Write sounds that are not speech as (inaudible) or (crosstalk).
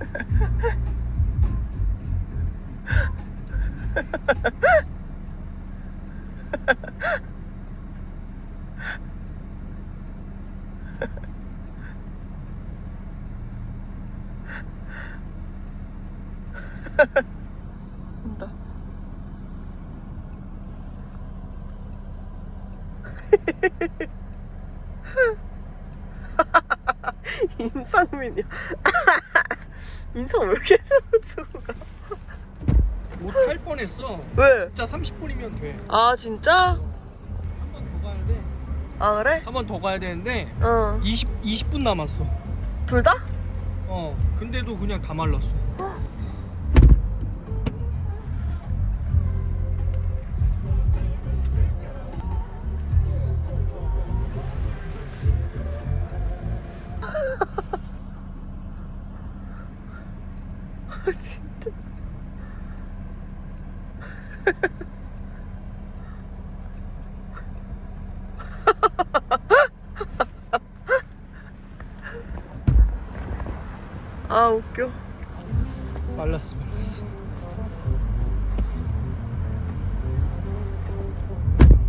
(laughs) 인상민이야. (laughs) 인상 왜 이렇게 쓰고 가? 못할 뻔했어. 왜? 진짜 30분이면 돼. 아 진짜? 한 번 더 가야 돼. 아 그래? 한 번 더 가야 되는데 어. 20 20분 남았어. 둘 다? 어. 근데도 그냥 다 말랐어. 진짜. 아 웃겨. 말랐어, 말랐어.